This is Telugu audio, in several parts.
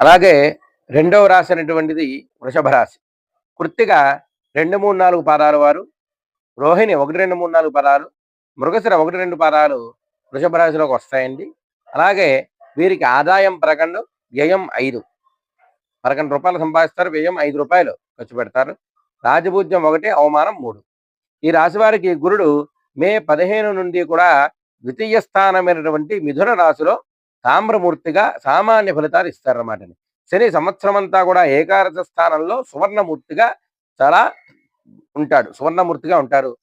అలాగే రెండవ రాశి అనేటువంటిది వృషభ రాశి. కృత్తిక రెండు మూడు నాలుగు పాదాలు వారు రోహిణి ఒకటి రెండు మూడు నాలుగు పదాలు మృగశిర ఒకటి రెండు పదాలు వృషభ రాశిలోకి వస్తాయండి. అలాగే వీరికి ఆదాయం పదకొండు వ్యయం ఐదు. పదకొండు రూపాయలు సంపాదిస్తారు వ్యయం ఐదు రూపాయలు ఖర్చు పెడతారు. రాజభూజ్యం ఒకటి అవమానం మూడు. ఈ రాశి వారికి గురుడు మే పదిహేను నుండి కూడా ద్వితీయ స్థానమైనటువంటి మిథున రాశిలో తామ్రమూర్తిగా సామాన్య ఫలితాలు ఇస్తారన్నమాట శని సంవత్సరం అంతా కూడా ఏకాదశ స్థానంలో సువర్ణమూర్తిగా చాలా ఉంటాడు. సువర్ణమూర్తిగా ఉంటారు.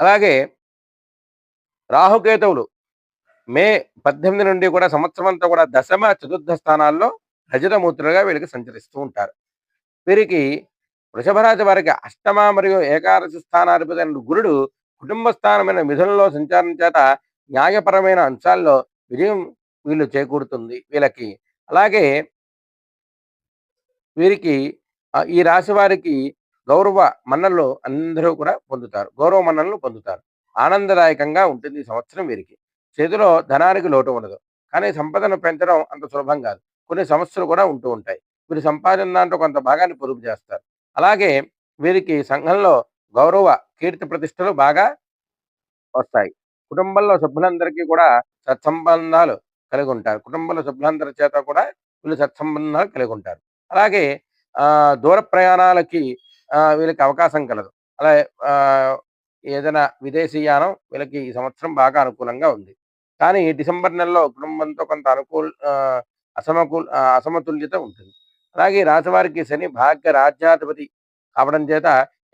అలాగే రాహుకేతువులు మే పద్దెనిమిది నుండి కూడా సంవత్సరం అంతా కూడా దశమ చతుర్థ స్థానాల్లో రజతమూర్తులుగా వీళ్ళకి సంచరిస్తూ ఉంటారు. వీరికి వృషభరాజు వారికి అష్టమ మరియు ఏకాదశి స్థానాధిపతి గురుడు కుటుంబ స్థానమైన మిథునంలో సంచారం చేత న్యాయపరమైన అంశాల్లో విజయం వీళ్ళు చేకూరుతుంది వీళ్ళకి. అలాగే వీరికి ఈ రాశి వారికి గౌరవ మన్నలు అందరూ కూడా పొందుతారు. గౌరవ మన్నలను పొందుతారు. ఆనందదాయకంగా ఉంటుంది ఈ సంవత్సరం వీరికి. చేతిలో ధనానికి లోటు ఉండదు. కానీ సంపదను పెంచడం అంత సులభం కాదు. కొన్ని సమస్యలు కూడా ఉంటూ ఉంటాయి. వీరి సంపాదన దాంట్లో కొంత భాగాన్ని పొదుపు చేస్తారు. అలాగే వీరికి సంఘంలో గౌరవ కీర్తి ప్రతిష్టలు బాగా వస్తాయి. కుటుంబంలో సభ్యులందరికీ కూడా సత్సంబంధాలు కలిగి ఉంటారు కుటుంబంలో సభ్యులందరి చేత కూడా వీళ్ళు సత్సంబంధాలు కలిగి ఉంటారు అలాగే ఆ దూర ప్రయాణాలకి వీళ్ళకి అవకాశం కలదు. అలా ఏదైనా విదేశీయానం వీళ్ళకి ఈ సంవత్సరం బాగా అనుకూలంగా ఉంది. కానీ డిసెంబర్ నెలలో కుటుంబంతో కొంత అనుకూల అసమకూల అసమతుల్యత ఉంటుంది. అలాగే రాశివారికి శని భాగ్య రాజ్యాధిపతి కావడం చేత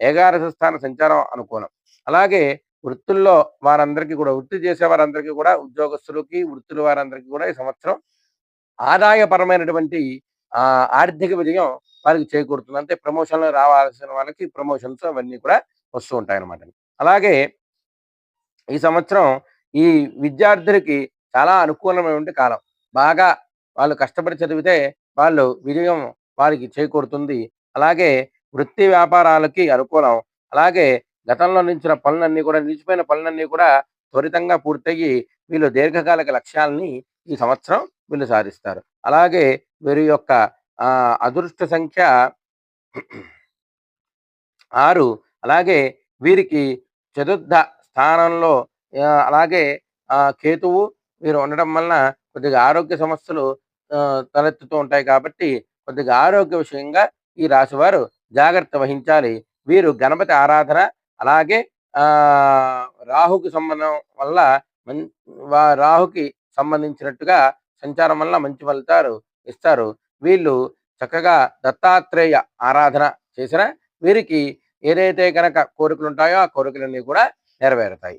ఏకాదశ స్థాన సంచారం అనుకూలం. అలాగే వృత్తుల్లో వారందరికీ కూడా వృత్తి చేసే వారందరికీ కూడా ఉద్యోగస్తులకి వృత్తుల వారందరికీ కూడా ఈ సంవత్సరం ఆదాయపరమైనటువంటి ఆర్థిక విజయం వారికి చేకూరుతుంది. అంటే ప్రమోషన్లు రావాల్సిన వాళ్ళకి ప్రమోషన్స్ అవన్నీ కూడా వస్తూ ఉంటాయి అన్నమాట అలాగే ఈ సంవత్సరం ఈ విద్యార్థులకి చాలా అనుకూలమైనటువంటి కాలం. బాగా వాళ్ళు కష్టపడి చదివితే వాళ్ళు విజయం వారికి చేకూరుతుంది. అలాగే వృత్తి వ్యాపారాలకి అనుకూలం. అలాగే గతంలో నిలిచిన పనులన్నీ కూడా నిలిచిపోయిన పనులన్నీ కూడా త్వరితంగా పూర్తయ్యి వీళ్ళు దీర్ఘకాలిక లక్ష్యాలని ఈ సంవత్సరం వీళ్ళు సాధిస్తారు. అలాగే వీరి యొక్క అదృష్ట సంఖ్య ఆరు అలాగే వీరికి చతుర్థ స్థానంలో అలాగే కేతువు వీరు ఉండడం వలన కొద్దిగా ఆరోగ్య సమస్యలు తలెత్తుతూ ఉంటాయి కాబట్టి కొద్దిగా ఆరోగ్య విషయంగా ఈ రాశివారు జాగ్రత్త వహించాలి. వీరు గణపతి ఆరాధన అలాగే ఆ రాహుకి సంబంధం వల్ల రాహుకి సంబంధించినట్టుగా సంచారం వల్ల మంచి ఫలితాలు ఇస్తారు. వీళ్ళు చక్కగా దత్తాత్రేయ ఆరాధన చేసిన వీరికి ఏదైతే కనుక కోరికలు ఉంటాయో ఆ కోరికలన్నీ కూడా నెరవేరుతాయి.